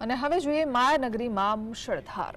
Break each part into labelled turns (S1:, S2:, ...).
S1: અને હવે જોઈએ માયાનગરીમાં મુશળધાર.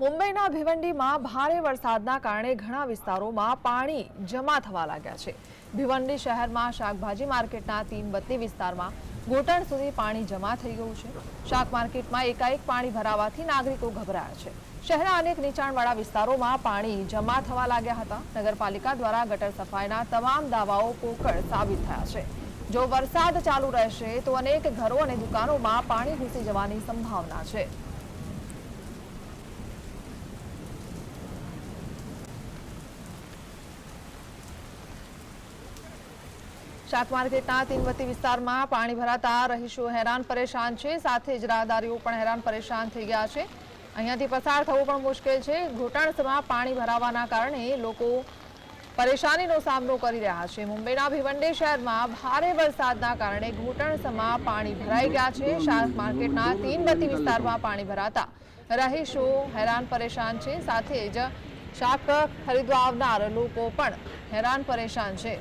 S1: મુંબઈના ભિવંડીમાં ભારે વરસાદના કારણે ઘણા વિસ્તારોમાં પાણી જમા થવા લાગ્યા છે. ભિવંડી શહેરમાં શાકભાજી માર્કેટના તીનબત્તી વિસ્તારમાં ઘૂંટણ સુધી પાણી જમા થઈ ગયું છે. શાક માર્કેટમાં એકાએક પાણી ભરાવાથી નાગરિકો ગભરાયા છે. શહેરના અનેક નીચાણવાળા વિસ્તારોમાં પાણી જમા થવા લાગ્યા હતા. નગરપાલિકા દ્વારા ગટર સફાઈના તમામ દાવાઓ પોકળ સાબિત થયા છે. જો વરસાદ ચાલુ રહેશે તો અનેક ઘરો અને દુકાનોમાં પાણી ઘૂસી જવાની સંભાવના છે. શાક માર્કેટના તીનવતી વિસ્તારમાં પાણી ભરાતા રહીશો હેરાન પરેશાન છે. સાથે જ રાહદારીઓ પણ હેરાન પરેશાન થઈ ગયા છે. અહીંયાથી પસાર થવું પણ મુશ્કેલ છે. ઘૂંટણસમાં પાણી ભરાવાના કારણે લોકો પરેશાનીનો સામનો કરી રહ્યા છે. મુંબઈના ભિવંડી શહેરમાં ભારે વરસાદના કારણે ઘૂંટણસમાં પાણી ભરાઈ ગયા છે. શાક માર્કેટના તીનબત્તી વિસ્તારમાં પાણી ભરાતા રહીશો હેરાન પરેશાન છે. સાથે જ શાક ખરીદવા આવનાર લોકો પણ હેરાન પરેશાન છે.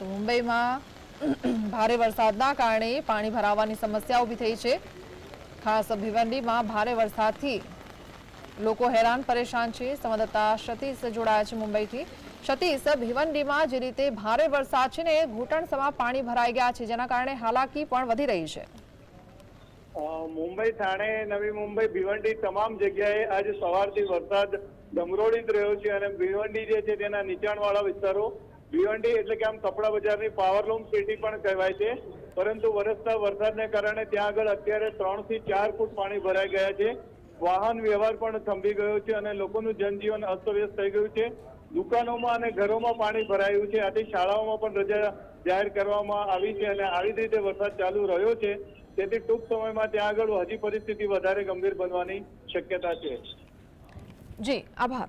S1: તો મુંબઈમાં ભારે વરસાદના કારણે પાણી ભરાવાની સમસ્યા ઊભી થઈ છે. ખાસ ભિવંડીમાં ભારે વરસાદથી લોકો હેરાન પરેશાન છે. સંવાદદાતા સતીશ જોડાયા છે મુંબઈથી. સતીશ ભિવંડીમાં જે રીતે ભારે વરસાદ છે ને, ઘૂંટણસમાં પાણી ભરાઈ ગયા છે, જેના કારણે હાલાકી પણ વધી રહી છે.
S2: મુંબઈ થાણે નવી મુંબઈ ભિવંડી તમામ જગ્યાએ આજે સવારથી વરસાદ ધમરોળી જ રહ્યો છે અને ભિવંડી જે છે તેના નીચાણવાળા વિસ્તારો ભિવંડી એટલે કે આમ કપડા બજારની પાવરલૂમ સિટી પણ કહેવાય છે. પરંતુ વરસતા વરસાદને કારણે ત્યાં આગળ અત્યારે ત્રણથી ચાર ફૂટ પાણી ભરાઈ ગયા છે. વાહન વ્યવહાર પણ થંભી ગયો છે અને લોકોનું જનજીવન અસ્તવ્યસ્ત થઈ ગયું છે. દુકાનોમાં અને ઘરોમાં પાણી ભરાયું છે. આથી શાળાઓમાં પણ રજા જાહેર કરવામાં આવી છે અને આવી રીતે વરસાદ ચાલુ રહ્યો છે. તેથી ટૂંક સમયમાં ત્યાં આગળ હજી પરિસ્થિતિ વધારે ગંભીર બનવાની શક્યતા છે.
S1: જી, આભાર.